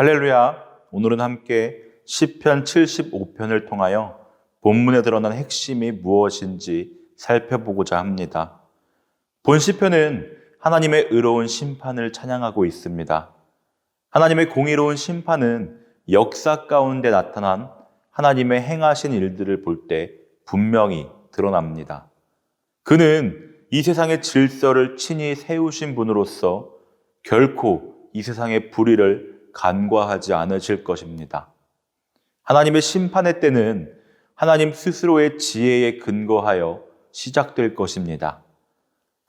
할렐루야. 오늘은 함께 시편 75편을 통하여 본문에 드러난 핵심이 무엇인지 살펴보고자 합니다. 본 시편은 하나님의 의로운 심판을 찬양하고 있습니다. 하나님의 공의로운 심판은 역사 가운데 나타난 하나님의 행하신 일들을 볼 때 분명히 드러납니다. 그는 이 세상의 질서를 친히 세우신 분으로서 결코 이 세상의 불의를 간과하지 않으실 것입니다. 하나님의 심판의 때는 하나님 스스로의 지혜에 근거하여 시작될 것입니다.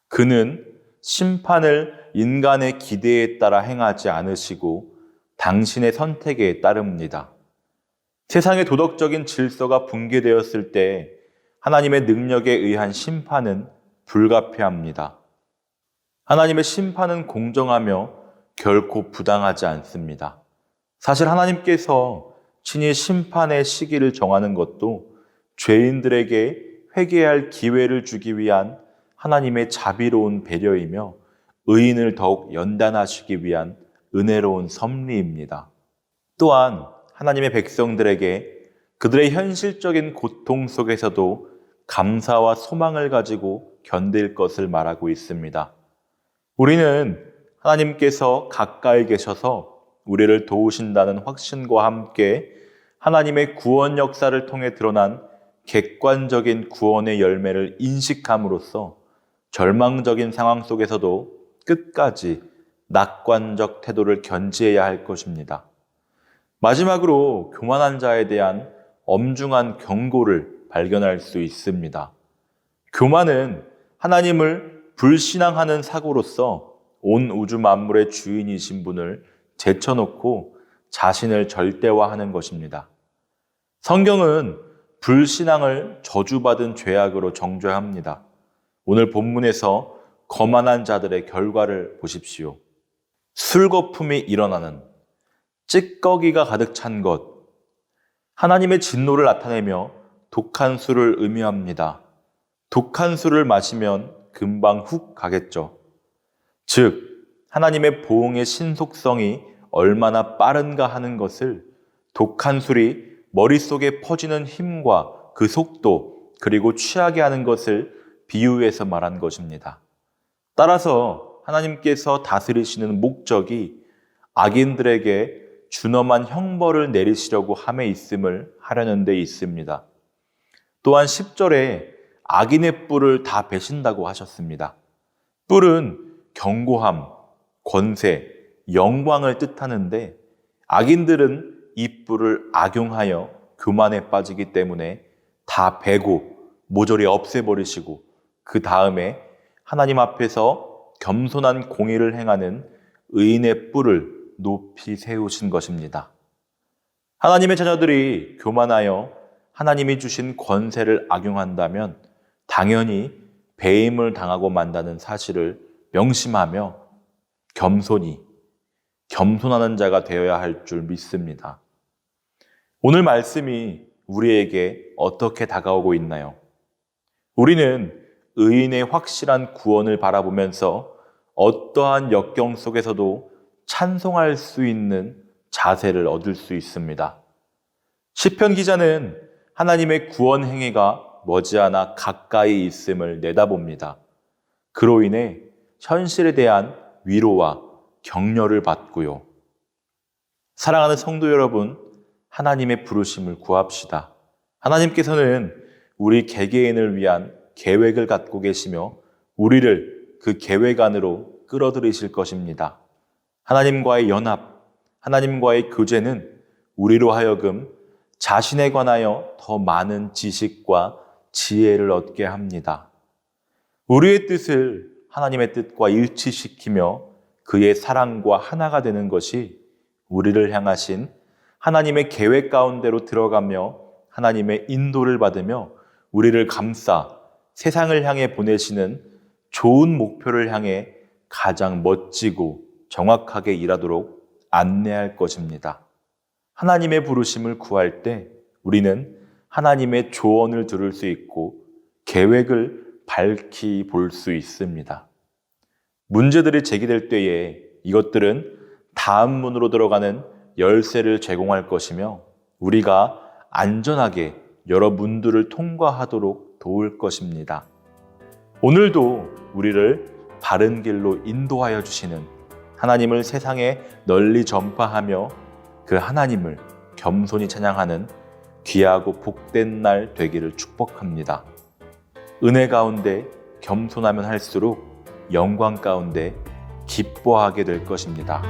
그는 심판을 인간의 기대에 따라 행하지 않으시고 당신의 선택에 따릅니다. 세상의 도덕적인 질서가 붕괴되었을 때 하나님의 능력에 의한 심판은 불가피합니다. 하나님의 심판은 공정하며 결코 부당하지 않습니다. 사실 하나님께서 친히 심판의 시기를 정하는 것도 죄인들에게 회개할 기회를 주기 위한 하나님의 자비로운 배려이며 의인을 더욱 연단하시기 위한 은혜로운 섭리입니다. 또한 하나님의 백성들에게 그들의 현실적인 고통 속에서도 감사와 소망을 가지고 견딜 것을 말하고 있습니다. 우리는 하나님께서 가까이 계셔서 우리를 도우신다는 확신과 함께 하나님의 구원 역사를 통해 드러난 객관적인 구원의 열매를 인식함으로써 절망적인 상황 속에서도 끝까지 낙관적 태도를 견지해야 할 것입니다. 마지막으로 교만한 자에 대한 엄중한 경고를 발견할 수 있습니다. 교만은 하나님을 불신앙하는 사고로서 온 우주 만물의 주인이신 분을 제쳐놓고 자신을 절대화하는 것입니다. 성경은 불신앙을 저주받은 죄악으로 정죄합니다. 오늘 본문에서 거만한 자들의 결과를 보십시오. 술거품이 일어나는 찌꺼기가 가득 찬 것, 하나님의 진노를 나타내며 독한 술을 의미합니다. 독한 술을 마시면 금방 훅 가겠죠. 즉, 하나님의 보응의 신속성이 얼마나 빠른가 하는 것을 독한 술이 머릿속에 퍼지는 힘과 그 속도, 그리고 취하게 하는 것을 비유해서 말한 것입니다. 따라서 하나님께서 다스리시는 목적이 악인들에게 준엄한 형벌을 내리시려고 함에 있음을 하려는 데 있습니다. 또한 10절에 악인의 뿔을 다 베신다고 하셨습니다. 뿔은 경고함, 권세, 영광을 뜻하는데 악인들은 이 뿔을 악용하여 교만에 빠지기 때문에 다 베고 모조리 없애버리시고 그 다음에 하나님 앞에서 겸손한 공의를 행하는 의인의 뿔을 높이 세우신 것입니다. 하나님의 자녀들이 교만하여 하나님이 주신 권세를 악용한다면 당연히 배임을 당하고 만다는 사실을 명심하며 겸손히 겸손하는 자가 되어야 할 줄 믿습니다. 오늘 말씀이 우리에게 어떻게 다가오고 있나요? 우리는 의인의 확실한 구원을 바라보면서 어떠한 역경 속에서도 찬송할 수 있는 자세를 얻을 수 있습니다. 시편 기자는 하나님의 구원 행위가 머지않아 가까이 있음을 내다봅니다. 그로 인해 현실에 대한 위로와 격려를 받고요. 사랑하는 성도 여러분, 하나님의 부르심을 구합시다. 하나님께서는 우리 개개인을 위한 계획을 갖고 계시며 우리를 그 계획 안으로 끌어들이실 것입니다. 하나님과의 연합, 하나님과의 교제는 우리로 하여금 자신에 관하여 더 많은 지식과 지혜를 얻게 합니다. 우리의 뜻을 하나님의 뜻과 일치시키며 그의 사랑과 하나가 되는 것이 우리를 향하신 하나님의 계획 가운데로 들어가며 하나님의 인도를 받으며 우리를 감싸 세상을 향해 보내시는 좋은 목표를 향해 가장 멋지고 정확하게 일하도록 안내할 것입니다. 하나님의 부르심을 구할 때 우리는 하나님의 조언을 들을 수 있고 계획을 밝히 볼 수 있습니다. 문제들이 제기될 때에 이것들은 다음 문으로 들어가는 열쇠를 제공할 것이며 우리가 안전하게 여러 문들을 통과하도록 도울 것입니다. 오늘도 우리를 바른 길로 인도하여 주시는 하나님을 세상에 널리 전파하며 그 하나님을 겸손히 찬양하는 귀하고 복된 날 되기를 축복합니다. 은혜 가운데 겸손하면 할수록 영광 가운데 기뻐하게 될 것입니다.